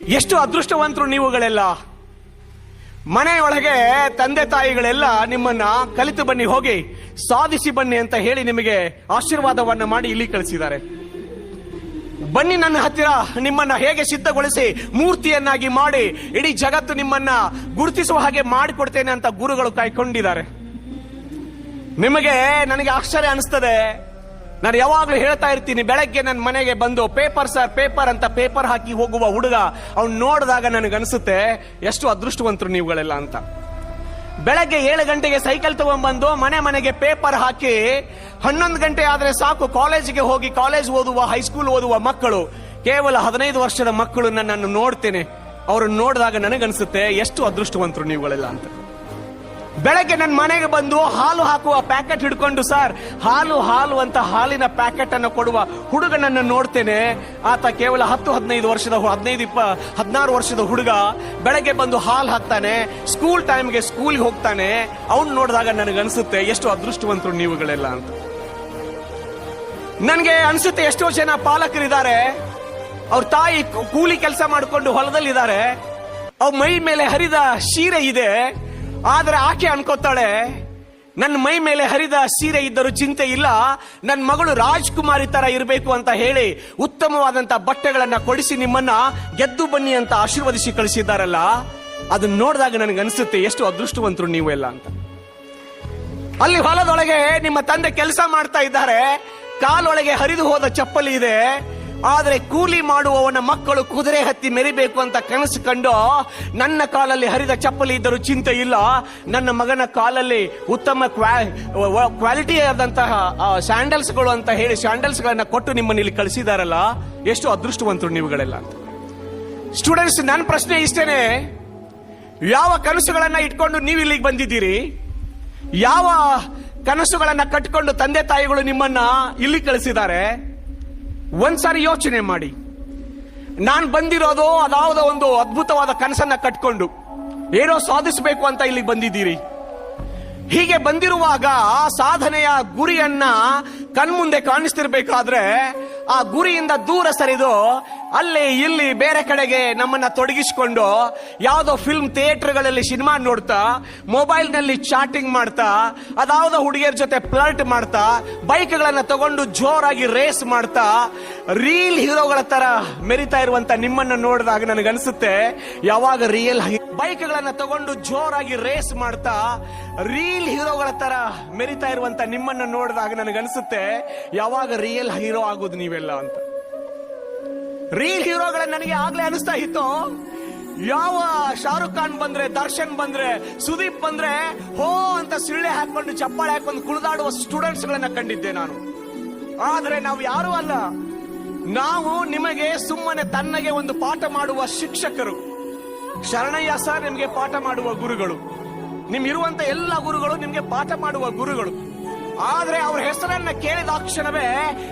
ಎಷ್ಟು ಅದೃಷ್ಟವಂತರು ನೀವುಗಳೆಲ್ಲ? ಮನೆಯೊಳಗೆ ತಂದೆ ತಾಯಿಗಳೆಲ್ಲ ನಿಮ್ಮನ್ನ ಕಲಿತು ಬನ್ನಿ, ಹೋಗಿ, ಸಾಧಿಸಿ ಬನ್ನಿ ಅಂತ ಹೇಳಿ ನಿಮಗೆ ಆಶೀರ್ವಾದವನ್ನ ಮಾಡಿ ಇಲ್ಲಿ ಕಳಿಸಿದ್ದಾರೆ. ಬನ್ನಿ ನನ್ನ ಹತ್ತಿರ, ನಿಮ್ಮನ್ನ ಹೇಗೆ ಸಿದ್ಧಗೊಳಿಸಿ ಮೂರ್ತಿಯನ್ನಾಗಿ ಮಾಡಿ, ಇಡೀ ಜಗತ್ತು ನಿಮ್ಮನ್ನ ಗುರುತಿಸುವ ಹಾಗೆ ಮಾಡಿಕೊಡ್ತೇನೆ ಅಂತ ಗುರುಗಳು ಕಾಯ್ಕೊಂಡಿದ್ದಾರೆ. ನಿಮಗೆ ನನಗೆ ಆಶ್ಚರ್ಯ ಅನಿಸ್ತದೆ ನಾನು ಯಾವಾಗ್ಲೂ ಹೇಳ್ತಾ ಇರ್ತೀನಿ, ಬೆಳಗ್ಗೆ ನನ್ನ ಮನೆಗೆ ಬಂದು ಪೇಪರ್ ಸರ್ ಪೇಪರ್ ಅಂತ ಪೇಪರ್ ಹಾಕಿ ಹೋಗುವ ಹುಡುಗ, ಅವ್ನು ನೋಡಿದಾಗ ನನಗೆ ಅನಿಸುತ್ತೆ ಎಷ್ಟು ಅದೃಷ್ಟವಂತರು ನೀವುಗಳೆಲ್ಲ ಅಂತ. ಬೆಳಗ್ಗೆ ಏಳು ಗಂಟೆಗೆ ಸೈಕಲ್ ತಗೊಂಡ್ಬಂದು ಮನೆ ಮನೆಗೆ ಪೇಪರ್ ಹಾಕಿ, ಹನ್ನೊಂದು ಗಂಟೆ ಆದ್ರೆ ಸಾಕು ಕಾಲೇಜಿಗೆ ಹೋಗಿ ಕಾಲೇಜ್ ಓದುವ ಹೈಸ್ಕೂಲ್ ಓದುವ ಮಕ್ಕಳು, ಕೇವಲ ಹದಿನೈದು ವರ್ಷದ ಮಕ್ಕಳು ನನ್ನನ್ನು ನೋಡ್ತೇನೆ, ಅವರನ್ನು ನೋಡಿದಾಗ ನನಗನ್ಸುತ್ತೆ, ಎಷ್ಟು ಅದೃಷ್ಟವಂತರು ನೀವುಗಳೆಲ್ಲ ಅಂತ. ಬೆಳಗ್ಗೆ ನನ್ನ ಮನೆಗೆ ಬಂದು ಹಾಲು ಹಾಕುವ ಪ್ಯಾಕೆಟ್ ಹಿಡ್ಕೊಂಡು, ಸರ್, ಹಾಲು ಹಾಲು ಅಂತ ಹಾಲಿನ ಪ್ಯಾಕೆಟ್ ಅನ್ನು ಕೊಡುವ ಹುಡುಗನನ್ನು ನೋಡ್ತೇನೆ. ಆತ ಕೇವಲ ಹತ್ತು, ಹದಿನೈದು ವರ್ಷದ ಹದಿನೈದು, ಇಪ್ಪ, ಹದಿನಾರು ವರ್ಷದ ಹುಡುಗ. ಬೆಳಗ್ಗೆ ಬಂದು ಹಾಲು ಹಾಕ್ತಾನೆ. ಸ್ಕೂಲ್ ಟೈಮ್ಗೆ ಸ್ಕೂಲ್ಗೆ ಹೋಗ್ತಾನೆ. ಅವ್ನು ನೋಡಿದಾಗ ನನಗೆ ಅನಿಸುತ್ತೆ ಎಷ್ಟು ಅದೃಷ್ಟವಂತರು ನೀವುಗಳೆಲ್ಲ ಅಂತ. ನನಗೆ ಅನಿಸುತ್ತೆ ಎಷ್ಟೋ ಜನ ಪಾಲಕರಿದ್ದಾರೆ. ಅವ್ರ ತಾಯಿ ಕೂಲಿ ಕೆಲಸ ಮಾಡಿಕೊಂಡು ಹೊಲದಲ್ಲಿದ್ದಾರೆ. ಅವ್ರ ಮೈ ಮೇಲೆ ಹರಿದ ಶೀರೆ ಇದೆ. ಆದ್ರೆ ಆಕೆ ಅನ್ಕೋತಾಳೆ ನನ್ನ ಮೈ ಮೇಲೆ ಹರಿದ ಸೀರೆ ಇದ್ದರೂ ಚಿಂತೆ ಇಲ್ಲ. ನನ್ನ ಮಗಳು ರಾಜ್ಕುಮಾರಿ ತರ ಇರಬೇಕು ಅಂತ ಹೇಳಿ ಉತ್ತಮವಾದಂತ ಬಟ್ಟೆಗಳನ್ನ ಕೊಡಿಸಿ ನಿಮ್ಮನ್ನ ಗೆದ್ದು ಬನ್ನಿ ಅಂತ ಆಶೀರ್ವದಿಸಿ ಕಳಿಸಿದ್ದಾರಲ್ಲ. ಅದನ್ನ ನೋಡಿದಾಗ ನನಗೆ ಅನಿಸುತ್ತೆ, ಎಷ್ಟು ಅದೃಷ್ಟವಂತರು ನೀವು ಎಲ್ಲ ಅಂತ. ಅಲ್ಲಿ ಹೊಲದೊಳಗೆ ನಿಮ್ಮ ತಂದೆ ಕೆಲಸ ಮಾಡ್ತಾ ಇದ್ದಾರೆ. ಕಾಲೊಳಗೆ ಹರಿದು ಹೋದ ಚಪ್ಪಲಿ ಇದೆ. ಆದ್ರೆ ಕೂಲಿ ಮಾಡುವವನ ಮಕ್ಕಳು ಕುದುರೆ ಹತ್ತಿ ಮೆರಿಬೇಕು ಅಂತ ಕನಸು ಕಂಡು ನನ್ನ ಕಾಲಲ್ಲಿ ಹರಿದ ಚಪ್ಪಲಿ ಇದ್ದರೂ ಚಿಂತೆ ಇಲ್ಲ. ನನ್ನ ಮಗನ ಕಾಲಲ್ಲಿ ಉತ್ತಮ ಕ್ವಾಲಿಟಿ ಆದಂತಹ ಸ್ಯಾಂಡಲ್ಸ್ಗಳು ಅಂತ ಹೇಳಿ ಸ್ಯಾಂಡಲ್ಸ್ ಗಳನ್ನ ಕೊಟ್ಟು ನಿಮ್ಮನ್ನ ಇಲ್ಲಿ ಕಳಿಸಿದಾರಲ್ಲ. ಎಷ್ಟು ಅದೃಷ್ಟವಂತರು ನೀವುಗಳೆಲ್ಲ ಅಂತ. ಸ್ಟೂಡೆಂಟ್ಸ್, ನನ್ನ ಪ್ರಶ್ನೆ ಇಷ್ಟೇನೆ. ಯಾವ ಕನಸುಗಳನ್ನ ಇಟ್ಕೊಂಡು ನೀವು ಇಲ್ಲಿಗೆ ಬಂದಿದ್ದೀರಿ? ಯಾವ ಕನಸುಗಳನ್ನ ಕಟ್ಕೊಂಡು ತಂದೆ ತಾಯಿಗಳು ನಿಮ್ಮನ್ನ ಇಲ್ಲಿ ಕಳಿಸಿದ್ದಾರೆ? ಒಂದ್ಸಾರಿ ಯೋಚನೆ ಮಾಡಿ. ನಾನು ಬಂದಿರೋದು ಅದಾವುದೋ ಒಂದು ಅದ್ಭುತವಾದ ಕನಸನ್ನ ಕಟ್ಕೊಂಡು. ಏನೋ ಸಾಧಿಸಬೇಕು ಅಂತ ಇಲ್ಲಿ ಬಂದಿದ್ದೀರಿ. ಹೀಗೆ ಬಂದಿರುವಾಗ ಆ ಸಾಧನೆಯ ಗುರಿಯನ್ನ ಕಣ್ಮುಂದೆ ಕಾಣಿಸ್ತಿರ್ಬೇಕಾದ್ರೆ ಆ ಗುರಿಯಿಂದ ದೂರ ಸರಿದು ಅಲ್ಲಿ, ಇಲ್ಲಿ ಬೇರೆ ಕಡೆಗೆ ನಮ್ಮನ್ನ ತೊಡಗಿಸಿಕೊಂಡು ಯಾವುದೋ ಫಿಲ್ಮ್ ಥಿಯೇಟರ್ಗಳಲ್ಲಿ ಸಿನಿಮಾ ನೋಡ್ತಾ ಮೊಬೈಲ್ನಲ್ಲಿ ಚಾಟಿಂಗ್ ಮಾಡ್ತಾ, ಅದಾವುದೋ ಹುಡುಗಿಯರ ಜೊತೆ ಫ್ಲರ್ಟ್ ಮಾಡ್ತಾ, ಬೈಕ್ಗಳನ್ನ ತಗೊಂಡು ಜೋರಾಗಿ ರೇಸ್ ಮಾಡ್ತಾ ರೀಲ್ ಹೀರೋಗಳ ತರ ಮೆರಿತಾ ಇರುವಂತ ನಿಮ್ಮನ್ನ ನೋಡಿದಾಗ ನನಗನ್ಸುತ್ತೆ, ಯಾವಾಗ ರಿಯಲ್ ಬೈಕ್ಗಳನ್ನ ತಗೊಂಡು ಜೋರಾಗಿ ರೇಸ್ ಮಾಡ್ತಾ ರೀಲ್ ಹೀರೋಗಳ ತರ ಮೆರಿತಾ ಇರುವಂತ ನಿಮ್ಮನ್ನ ನೋಡಿದಾಗ ನನಗನ್ಸುತ್ತೆ, ಯಾವಾಗ ರಿಯಲ್ ಹೀರೋ ಆಗೋದು ನೀವೆಲ್ಲ ಅಂತ. ರೀಲ್ ಹೀರೋಗಳ ನನಗೆ ಆಗ್ಲೇ ಅನಿಸ್ತಾ ಇತ್ತು. ಯಾವ ಶಾರುಖ್ ಖಾನ್ ಬಂದ್ರೆ, ದರ್ಶನ್ ಬಂದ್ರೆ, ಸುದೀಪ್ ಬಂದ್ರೆ, ಹೋ ಅಂತ ಸಿಳ್ಳೆ ಹಾಕೊಂಡು ಚಪ್ಪಾಳೆ ಹಾಕೊಂಡು ಕುಳಿದಾಡುವ ಸ್ಟೂಡೆಂಟ್ಸ್ ಗಳನ್ನ ಕಂಡಿದ್ದೆ ನಾನು. ಆದ್ರೆ ನಾವು ಯಾರು ಅಲ್ಲ. ನಾವು ನಿಮಗೆ ಸುಮ್ಮನೆ ತನ್ನಗೆ ಒಂದು ಪಾಠ ಮಾಡುವ ಶಿಕ್ಷಕರು. ಶರಣಯ್ಯ ಸರ್ ನಿಮಗೆ ಪಾಠ ಮಾಡುವ ಗುರುಗಳು. ನಿಮ್ ಇರುವಂತ ಎಲ್ಲ ಗುರುಗಳು ನಿಮ್ಗೆ ಪಾಠ ಮಾಡುವ ಗುರುಗಳು. ಆದ್ರೆ ಅವ್ರ ಹೆಸರನ್ನ ಕೇಳಿದ ಕ್ಷಣವೇ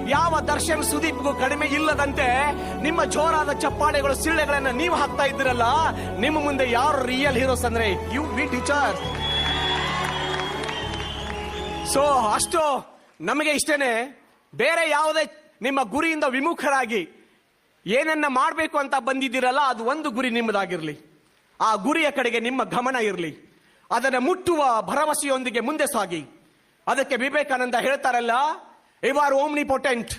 ಯಾವ ದರ್ಶನ್ ಸುದೀಪ್ಗೂ ಕಡಿಮೆ ಇಲ್ಲದಂತೆ ನಿಮ್ಮ ಜೋರಾದ ಚಪ್ಪಾಳೆಗಳು, ಸಿಳ್ಳೆಗಳನ್ನ ನೀವು ಹಾಕ್ತಾ ಇದ್ದೀರಲ್ಲ, ನಿಮ್ಮ ಮುಂದೆ ಯಾರು ರಿಯಲ್ ಹೀರೋಸ್ ಅಂದ್ರೆ ಯು ವಿ ಟೀಚರ್ ಸೊ ಅಷ್ಟು ನಮಗೆ ಇಷ್ಟೇನೆ. ಬೇರೆ ಯಾವುದೇ ನಿಮ್ಮ ಗುರಿಯಿಂದ ವಿಮುಖರಾಗಿ ಏನನ್ನ ಮಾಡಬೇಕು ಅಂತ ಬಂದಿದ್ದೀರಲ್ಲ, ಅದು ಒಂದು ಗುರಿ ನಿಮ್ಮದಾಗಿರಲಿ. ಆ ಗುರಿಯ ಕಡೆಗೆ ನಿಮ್ಮ ಗಮನ ಇರಲಿ. ಅದನ್ನು ಮುಟ್ಟುವ ಭರವಸೆಯೊಂದಿಗೆ ಮುಂದೆ ಸಾಗಿ. ಅದಕ್ಕೆ ವಿವೇಕಾನಂದ ಹೇಳ್ತಾರಲ್ಲ ye are omnipotent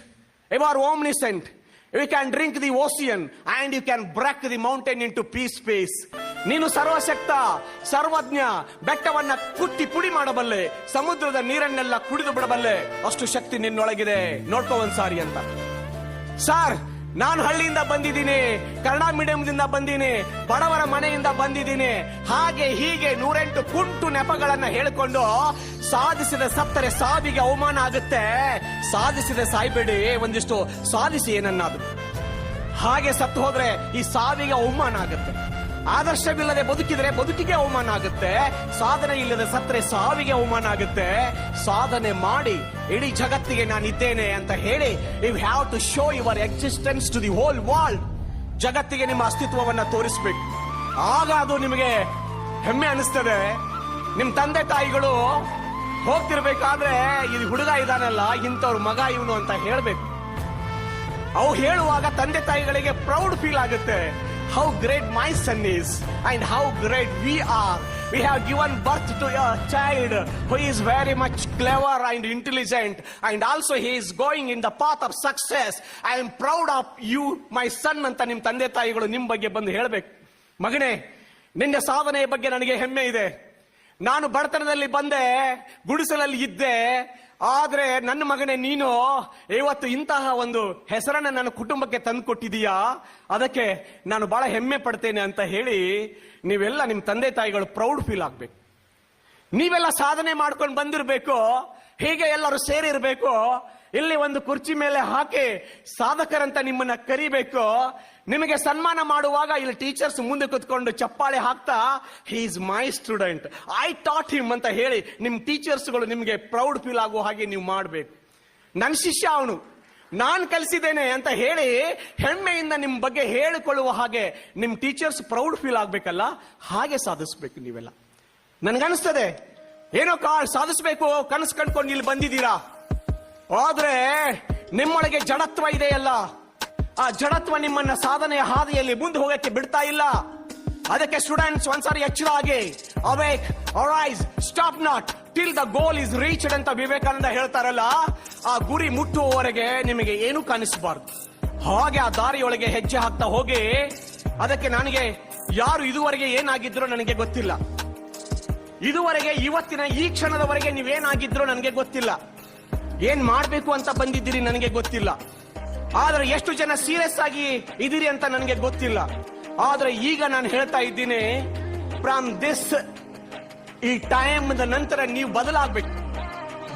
you are omniscient you can drink the ocean and you can break the mountain into pieces ನೀನು ಸರ್ವಶಕ್ತ, ಸರ್ವಜ್ಞ, ಬೆಟ್ಟವನ್ನ ಕುಟ್ಟಿ ಪುಡಿ ಮಾಡಬಲ್ಲೆ, ಸಮುದ್ರದ ನೀರನ್ನೆಲ್ಲ ಕುಡಿದು ಬಿಡಬಲ್ಲೆ, ಅಷ್ಟು ಶಕ್ತಿ ನಿನ್ನೊಳಗಿದೆ. ನೋಡ್ಕೋ ಒಂದ್ಸಾರಿ ಅಂತ. ಸರ್ ನಾನು ಹಳ್ಳಿಯಿಂದ ಬಂದಿದ್ದೀನಿ, ಕನ್ನಡ ಮೀಡಿಯಂದಿಂದ ಬಂದೀನಿ ಬಡವರ ಮನೆಯಿಂದ ಬಂದಿದ್ದೀನಿ. ಹಾಗೆ ಹೀಗೆ ನೂರೆಂಟು ಕುಂಟು ನೆಪಗಳನ್ನ ಹೇಳಿಕೊಂಡು ಸಾಧಿಸಿದ ಸತ್ತರೆ ಸಾವಿಗೆ ಅವಮಾನ ಆಗುತ್ತೆ. ಸಾಧಿಸಿದ ಸಾಯ್ಬೇಡಿ, ಒಂದಿಷ್ಟು ಸಾಧಿಸಿ ಏನನ್ನಾದ್ರು. ಹಾಗೆ ಸತ್ತು ಹೋದ್ರೆ ಈ ಸಾವಿಗೆ ಅವಮಾನ ಆಗುತ್ತೆ. ಆದರ್ಶವಿಲ್ಲದೆ ಬದುಕಿದ್ರೆ ಬದುಕಿಗೆ ಅವಮಾನ ಆಗುತ್ತೆ. ಸಾಧನೆ ಇಲ್ಲದೆ ಸತ್ತರೆ ಸಾವಿಗೆ ಅವಮಾನ ಆಗುತ್ತೆ. ಸಾಧನೆ ಮಾಡಿ, ಇಡೀ ಜಗತ್ತಿಗೆ ನಾನು ಇದ್ದೇನೆ ಅಂತ ಹೇಳಿ you have to show your existence to the whole world ಜಗತ್ತಿಗೆ ನಿಮ್ಮ ಅಸ್ತಿತ್ವವನ್ನ ತೋರಿಸ್ಬೇಕು. ಆಗ ಅದು ನಿಮಗೆ ಹೆಮ್ಮೆ ಅನಿಸ್ತದೆ. ನಿಮ್ ತಂದೆ ತಾಯಿಗಳು ಹೋಗ್ತಿರ್ಬೇಕಾದ್ರೆ ಇದು ಹುಡುಗ ಇದಾನಲ್ಲ, ಇಂಥವ್ರ ಮಗ ಇವನು ಅಂತ ಹೇಳ್ಬೇಕು. ಅವು ಹೇಳುವಾಗ ತಂದೆ ತಾಯಿಗಳಿಗೆ ಪ್ರೌಡ್ ಫೀಲ್ ಆಗುತ್ತೆ. How great my son is and how great we are we have given birth to your child who is very much clever and intelligent and also he is going in the path of success I am proud of you my son ಅಂತ ನಿಮ್ಮ ತಂದೆ ತಾಯಿಗಳು ನಿಮ್ಮ ಬಗ್ಗೆ ಬಂದು ಹೇಳಬೇಕು. ಮಗನೇ, ನಿನ್ನ ಸಾಧನೆಯ ಬಗ್ಗೆ ನನಗೆ ಹೆಮ್ಮೆ ಇದೆ. ನಾನು ಬಡತನದಲ್ಲಿ ಬಂದೆ, ಗುಡಿಸಲಲ್ಲಿ ಇದ್ದೆ, ಆದ್ರೆ ನನ್ನ ಮಗನೇ ನೀನು, ಇವತ್ತು ಇಂತಹ ಒಂದು ಹೆಸರನ್ನ ನನ್ನ ಕುಟುಂಬಕ್ಕೆ ತಂದು ಕೊಟ್ಟಿದೀಯಾ ಅದಕ್ಕೆ ನಾನು ಬಹಳ ಹೆಮ್ಮೆ ಪಡ್ತೇನೆ ಅಂತ ಹೇಳಿ ನೀವೆಲ್ಲ ನಿಮ್ಮ ತಂದೆ ತಾಯಿಗಳು ಪ್ರೌಡ್ ಫೀಲ್ ಆಗ್ಬೇಕು. ನೀವೆಲ್ಲ ಸಾಧನೆ ಮಾಡ್ಕೊಂಡು ಬಂದಿರಬೇಕು, ಹೀಗೆ ಎಲ್ಲರೂ ಸೇರಿರ್ಬೇಕು ಇಲ್ಲಿ ಒಂದು ಕುರ್ಚಿ ಮೇಲೆ ಹಾಕಿ ಸಾಧಕರಂತ ನಿಮ್ಮನ್ನ ಕರಿಬೇಕು. ನಿಮಗೆ ಸನ್ಮಾನ ಮಾಡುವಾಗ ಇಲ್ಲಿ ಟೀಚರ್ಸ್ ಮುಂದೆ ಕುತ್ಕೊಂಡು ಚಪ್ಪಾಳೆ ಹಾಕ್ತಾ he is my student I taught him ಅಂತ ಹೇಳಿ ನಿಮ್ ಟೀಚರ್ಸ್ಗಳು ನಿಮಗೆ ಪ್ರೌಡ್ ಫೀಲ್ ಆಗುವ ಹಾಗೆ ನೀವು ಮಾಡ್ಬೇಕು. ನನ್ನ ಶಿಷ್ಯ ಅವನು, ನಾನ್ ಕಲಿಸಿದ್ದೇನೆ ಅಂತ ಹೇಳಿ ಹೆಮ್ಮೆಯಿಂದ ನಿಮ್ ಬಗ್ಗೆ ಹೇಳಿಕೊಳ್ಳುವ ಹಾಗೆ ನಿಮ್ ಟೀಚರ್ಸ್ ಪ್ರೌಡ್ ಫೀಲ್ ಆಗ್ಬೇಕಲ್ಲ? ಹಾಗೆ ಸಾಧಿಸ್ಬೇಕು ನೀವೆಲ್ಲ. ನನ್ಗನ್ಸ್ತದೆ, ಏನೋ ಕಾಳ್ ಸಾಧಿಸ್ಬೇಕು, ಕನಸು ಕಂಡ್ಕೊಂಡು ಇಲ್ಲಿ ಬಂದಿದ್ದೀರಾ? ಆದ್ರೆ ನಿಮ್ಮೊಳಗೆ ಜಡತ್ವ ಇದೆಯಲ್ಲ? ಆ ಜಡತ್ವ ನಿಮ್ಮನ್ನ ಸಾಧನೆಯ ಹಾದಿಯಲ್ಲಿ ಮುಂದೆ ಹೋಗಕ್ಕೆ ಬಿಡ್ತಾ ಇಲ್ಲ. ಅದಕ್ಕೆ ಸ್ಟೂಡೆಂಟ್ಸ್ ಒಂದ್ಸಾರಿ ಎಚ್ಚರಾಗಿ awake arise stop not till the goal is reached ಅಂತ ವಿವೇಕಾನಂದ ಹೇಳ್ತಾರಲ್ಲ, ಆ ಗುರಿ ಮುಟ್ಟುವವರೆಗೆ ನಿಮಗೆ ಏನು ಕಾಣಿಸಬಾರ್ದು. ಹಾಗೆ ಆ ದಾರಿಯೊಳಗೆ ಹೆಜ್ಜೆ ಹಾಕ್ತಾ ಹೋಗಿ, ಅದಕ್ಕೆ ನನಗೆ ಯಾರು ಇದುವರೆಗೆ ಏನಾಗಿದ್ರು ನನಗೆ ಗೊತ್ತಿಲ್ಲ. ಇದುವರೆಗೆ, ಇವತ್ತಿನ ಈ ಕ್ಷಣದವರೆಗೆ ನೀವೇನಾಗಿದ್ರು ನನಗೆ ಗೊತ್ತಿಲ್ಲ. ಏನ್ ಮಾಡ್ಬೇಕು ಅಂತ ಬಂದಿದ್ದೀರಿ ನನಗೆ ಗೊತ್ತಿಲ್ಲ. ಆದ್ರೆ ಎಷ್ಟು ಜನ ಸೀರಿಯಸ್ ಆಗಿ ಇದೀರಿ ಅಂತ ನನಗೆ ಗೊತ್ತಿಲ್ಲ. ಆದ್ರೆ ಈಗ ನಾನು ಹೇಳ್ತಾ ಇದ್ದೀನಿ ಫ್ರಮ್ ದಿಸ್ ಈ ಟೈಮ್ ನಂತರ ನೀವು ಬದಲಾಗ್ಬೇಕು.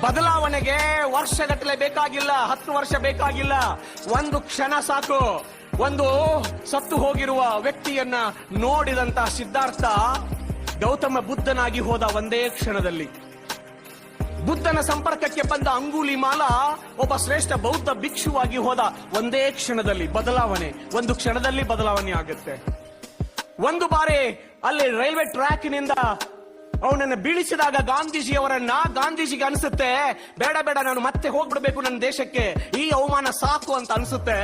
ಬದಲಾವಣೆಗೆ ವರ್ಷಗಟ್ಟಲೆ ಬೇಕಾಗಿಲ್ಲ, ಹತ್ತು ವರ್ಷ ಬೇಕಾಗಿಲ್ಲ. ಒಂದು ಕ್ಷಣ ಸಾಕು. ಒಂದು ಸತ್ತು ಹೋಗಿರುವ ವ್ಯಕ್ತಿಯನ್ನ ನೋಡಿದಂತ ಸಿದ್ಧಾರ್ಥ ಗೌತಮ ಬುದ್ಧನಾಗಿ ಹೋದ ಒಂದೇ ಕ್ಷಣದಲ್ಲಿ. ಬುದ್ಧನ ಸಂಪರ್ಕಕ್ಕೆ ಬಂದ ಅಂಗುಲಿ ಮಾಲ ಒಬ್ಬ ಶ್ರೇಷ್ಠ ಬೌದ್ಧ ಭಿಕ್ಷುವಾಗಿ ಹೋದ ಒಂದೇ ಕ್ಷಣದಲ್ಲಿ ಬದಲಾವಣೆ, ಒಂದು ಕ್ಷಣದಲ್ಲಿ ಬದಲಾವಣೆ ಆಗುತ್ತೆ. ಒಂದು ಬಾರಿ ಅಲ್ಲಿ ರೈಲ್ವೆ ಟ್ರ್ಯಾಕ್ನಿಂದ ಅವನನ್ನು ಬೀಳಿಸಿದಾಗ ಗಾಂಧೀಜಿಯವರನ್ನ ಗಾಂಧೀಜಿಗೆ ಅನಿಸುತ್ತೆ, ಬೇಡ ಬೇಡ, ನಾನು ಮತ್ತೆ ಹೋಗ್ಬಿಡ್ಬೇಕು ನನ್ನ ದೇಶಕ್ಕೆ, ಈ ಅವಮಾನ ಸಾಕು ಅಂತ ಅನಿಸುತ್ತೆ.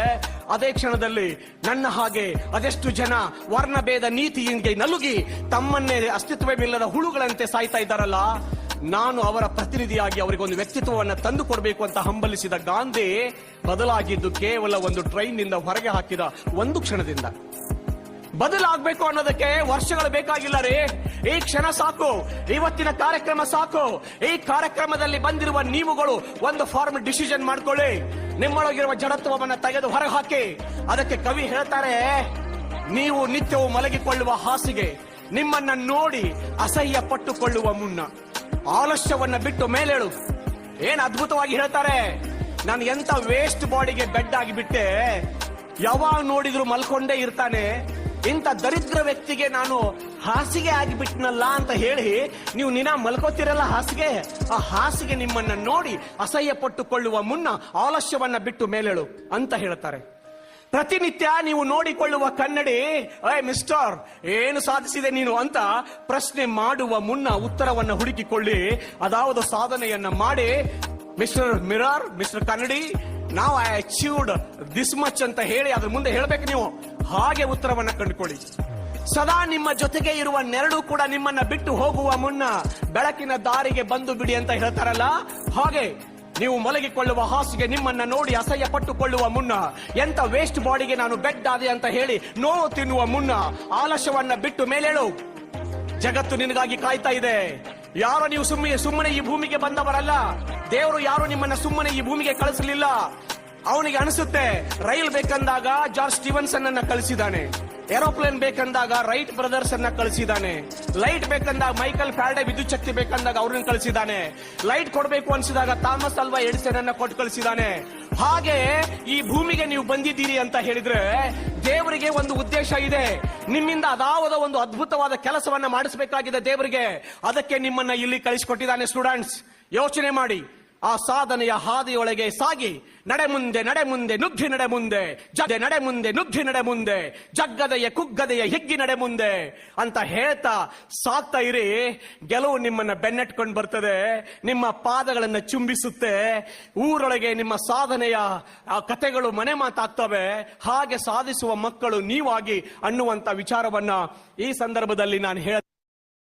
ಅದೇ ಕ್ಷಣದಲ್ಲಿ ನನ್ನ ಹಾಗೆ ಅದೆಷ್ಟು ಜನ ವರ್ಣಭೇದ ನೀತಿಯಿಂದ ನಲುಗಿ ತಮ್ಮನ್ನೇ ಅಸ್ತಿತ್ವವಿಲ್ಲದ ಹುಳುಗಳಂತೆ ಸಾಯ್ತಾ ಇದ್ದಾರಲ್ಲ ನಾನು ಅವರ ಪ್ರತಿನಿಧಿಯಾಗಿ ಅವರಿಗೆ ಒಂದು ವ್ಯಕ್ತಿತ್ವವನ್ನು ತಂದು ಕೊಡಬೇಕು ಅಂತ ಹಂಬಲಿಸಿದ ಗಾಂಧಿ ಬದಲಾಗಿದ್ದು ಕೇವಲ ಒಂದು ಟ್ರೈನ್ನಿಂದ ಹೊರಗೆ ಹಾಕಿದ ಒಂದು ಕ್ಷಣದಿಂದ. ಬದಲಾಗಬೇಕು ಅನ್ನೋದಕ್ಕೆ ವರ್ಷಗಳು ಬೇಕಾಗಿಲ್ಲ ರೀ. ಈ ಕ್ಷಣ ಸಾಕು, ಇವತ್ತಿನ ಕಾರ್ಯಕ್ರಮ ಸಾಕು. ಈ ಕಾರ್ಯಕ್ರಮದಲ್ಲಿ ಬಂದಿರುವ ನೀವುಗಳು ಒಂದು ಫಾರ್ಮ್ ಡಿಸಿಷನ್ ಮಾಡ್ಕೊಳ್ಳಿ. ನಿಮ್ಮೊಳಗಿರುವ ಜಡತ್ವವನ್ನ ತೆಗೆದು ಹೊರಗೆ ಹಾಕಿ. ಅದಕ್ಕೆ ಕವಿ ಹೇಳ್ತಾರೆ, ನೀವು ನಿತ್ಯವೂ ಮಲಗಿಕೊಳ್ಳುವ ಹಾಸಿಗೆ, ನಿಮ್ಮನ್ನ ನೋಡಿ ಅಸಹ್ಯ ಪಟ್ಟುಕೊಳ್ಳುವ ಮುನ್ನ. ಆಲಸ್ಯವನ್ನ ಬಿಟ್ಟು ಮೇಲೇಳು. ಏನ್ ಅದ್ಭುತವಾಗಿ ಹೇಳ್ತಾರೆ? ನಾನು ಎಂತ ವೇಸ್ಟ್ ಬಾಡಿಗೆ ಬೆಡ್ ಆಗಿ ಬಿಟ್ಟೆ, ಯಾವಾಗ ನೋಡಿದ್ರು ಮಲ್ಕೊಂಡೇ ಇರ್ತಾನೆ, ಇಂಥ ದರಿದ್ರ ವ್ಯಕ್ತಿಗೆ ನಾನು ಹಾಸಿಗೆ ಆಗಿಬಿಟ್ನಲ್ಲ ಅಂತ ಹೇಳಿ ನೀವು ನಿನ ಮಲ್ಕೋತಿರಲ್ಲ ಹಾಸಿಗೆ? ಆ ಹಾಸಿಗೆ ನಿಮ್ಮನ್ನ ನೋಡಿ ಅಸಹ್ಯ ಪಟ್ಟುಕೊಳ್ಳುವ ಮುನ್ನ ಆಲಸ್ಯವನ್ನ ಬಿಟ್ಟು ಮೇಲೇಳು ಅಂತ ಹೇಳ್ತಾರೆ. ಪ್ರತಿನಿತ್ಯ ನೀವು ನೋಡಿಕೊಳ್ಳುವ ಕನ್ನಡಿ, ಏ, ಮಿಸ್ಟರ್, ಏನು ಸಾಧಿಸಿದೆ ನೀನು? ಅಂತ ಪ್ರಶ್ನೆ ಮಾಡುವ ಮುನ್ನ ಉತ್ತರವನ್ನು ಹುಡುಕಿಕೊಳ್ಳಿ. ಅದಾವುದು ಸಾಧನೆಯನ್ನ ಮಾಡಿ, ಮಿಸ್ಟರ್ ಮಿರರ್, ಮಿಸ್ಟರ್ ಕನ್ನಡಿ ನಾವು ಐ ಅಚೀವ್ಡ್ ದಿಸ್ ಮಚ್ ಅಂತ ಹೇಳಿ ಅದ್ರ ಮುಂದೆ ಹೇಳ್ಬೇಕು ನೀವು. ಹಾಗೆ ಉತ್ತರವನ್ನ ಕಂಡುಕೊಳ್ಳಿ. ಸದಾ ನಿಮ್ಮ ಜೊತೆಗೆ ಇರುವ ನೆರಳು ಕೂಡ ನಿಮ್ಮನ್ನ ಬಿಟ್ಟು ಹೋಗುವ ಮುನ್ನ ಬೆಳಕಿನ ದಾರಿಗೆ ಬಂದು ಬಿಡಿ ಅಂತ ಹೇಳ್ತಾರಲ್ಲ? ಹಾಗೆ ನೀವು ಮಲಗಿಕೊಳ್ಳುವ ಹಾಸಿಗೆ ನಿಮ್ಮನ್ನ ನೋಡಿ ಅಸಹ್ಯ ಪಟ್ಟುಕೊಳ್ಳುವ ಮುನ್ನ. ಎಂತ ವೇಸ್ಟ್ ಬಾಡಿಗೆ ನಾನು ಬೆಡ್ ಆದೆ ಅಂತ ಹೇಳಿ ನೋವು ತಿನ್ನುವ ಮುನ್ನ. ಆಲಸ್ಯವನ್ನ ಬಿಟ್ಟು ಮೇಲೇಳು. ಜಗತ್ತು ನಿನಗಾಗಿ ಕಾಯ್ತಾ ಇದೆ. ಯಾರು ನೀವು ಸುಮ್ಮನೆ ಸುಮ್ಮನೆ ಈ ಭೂಮಿಗೆ ಬಂದವರಲ್ಲ. ದೇವರು ಯಾರು ನಿಮ್ಮನ್ನ ಸುಮ್ಮನೆ ಈ ಭೂಮಿಗೆ ಕಳಿಸಲಿಲ್ಲ. ಅವನಿಗೆ ಅನಿಸುತ್ತೆ, ರೈಲ್ ಬೇಕಂದಾಗ ಜಾರ್ಜ್ ಸ್ಟೀವನ್ಸನ್ ಅನ್ನ ಕಳಿಸಿದಾನೆ ಏರೋಪ್ಲೇನ್ ಬೇಕಂದಾಗ ರೈಟ್ ಬ್ರದರ್ಸ್ ಅನ್ನ ಕಳಿಸಿದಾನೆ. ಲೈಟ್ ಬೇಕಂದಾಗ ಮೈಕಲ್ ಫ್ಯಾಲ್ಡೆ ವಿದ್ಯುತ್ ಶಕ್ತಿ ಬೇಕಂದಾಗ ಅವ್ರನ್ನ ಕಳಿಸಿದಾನೆ. ಲೈಟ್ ಕೊಡಬೇಕು ಅನ್ಸಿದಾಗ ಥಾಮಸ್ ಅಲ್ವಾ ಎಡಿಸನ್ ಅನ್ನ ಕೊಟ್ಟು ಕಳಿಸಿದಾನೆ. ಹಾಗೆ ಈ ಭೂಮಿಗೆ ನೀವು ಬಂದಿದ್ದೀರಿ ಅಂತ ಹೇಳಿದ್ರೆ ದೇವರಿಗೆ ಒಂದು ಉದ್ದೇಶ ಇದೆ. ನಿಮ್ಮಿಂದ ಅದಾವದ ಒಂದು ಅದ್ಭುತವಾದ ಕೆಲಸವನ್ನ ಮಾಡಿಸಬೇಕಾಗಿದೆ ದೇವರಿಗೆ. ಅದಕ್ಕೆ ನಿಮ್ಮನ್ನ ಇಲ್ಲಿ ಕಳಿಸಿಕೊಟ್ಟಿದ್ದಾನೆ ಸ್ಟೂಡೆಂಟ್ಸ್ ಯೋಚನೆ ಮಾಡಿ. ಆ ಸಾಧನೆಯ ಹಾದಿಯೊಳಗೆ ಸಾಗಿ, ನಡೆ ಮುಂದೆ ನಡೆ ಮುಂದೆ, ನುಗ್ಗಿ ನಡೆ ಮುಂದೆ, ಜಗ್ಗೆ, ನಡೆ ಮುಂದೆ, ನುಗ್ಗಿ ನಡೆ ಮುಂದೆ, ಜಗ್ಗದೆಯ, ಕುಗ್ಗದೆಯ, ಹಿಗ್ಗಿ ನಡೆ ಮುಂದೆ ಅಂತ ಹೇಳ್ತಾ ಸಾಕ್ತಾ ಇರಿ. ಗೆಲುವು ನಿಮ್ಮನ್ನ ಬೆನ್ನೆಟ್ಕೊಂಡು ಬರ್ತದೆ, ನಿಮ್ಮ ಪಾದಗಳನ್ನ ಚುಂಬಿಸುತ್ತೆ, ಊರೊಳಗೆ ನಿಮ್ಮ ಸಾಧನೆಯ, ಆ, ಕಥೆಗಳು ಮನೆ ಮಾತಾಗ್ತವೆ. ಹಾಗೆ ಸಾಧಿಸುವ ಮಕ್ಕಳು ನೀವಾಗಿ ಅನ್ನುವಂತ ವಿಚಾರವನ್ನ ಈ ಸಂದರ್ಭದಲ್ಲಿ ನಾನು ಹೇಳ